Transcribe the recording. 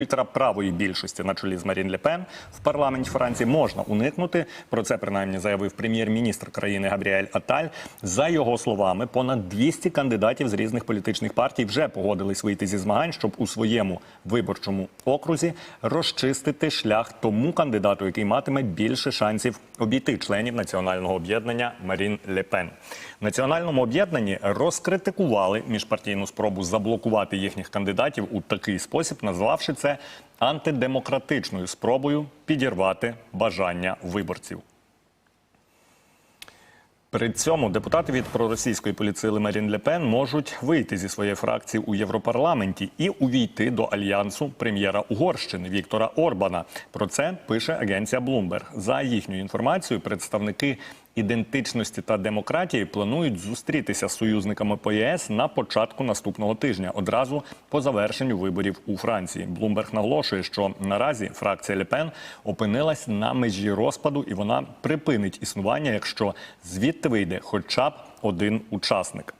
ультраправої більшості на чолі з Марін Лепен в парламенті Франції можна уникнути. Про це принаймні заявив прем'єр-міністр країни Габріель Аталь. За його словами, понад 200 кандидатів з різних політичних партій вже погодились вийти зі змагань, щоб у своєму виборчому окрузі розчистити шлях тому кандидату, який матиме більше шансів обійти членів національного об'єднання Марін Лепен. В національному об'єднанні розкритикували міжпартійну спробу заблокувати їхніх кандидатів у такий спосіб, назвавши це антидемократичною спробою підірвати бажання виборців. При цьому депутати від проросійської політсили Марін Лепен можуть вийти зі своєї фракції у Європарламенті і увійти до альянсу прем'єра Угорщини Віктора Орбана. Про це пише агенція Bloomberg. За їхньою інформацією, представники ідентичності та демократії планують зустрітися з союзниками по ЄС на початку наступного тижня, одразу по завершенню виборів у Франції. Блумберг наголошує, що наразі фракція Лепен опинилась на межі розпаду, і вона припинить існування, якщо звідти вийде хоча б один учасник.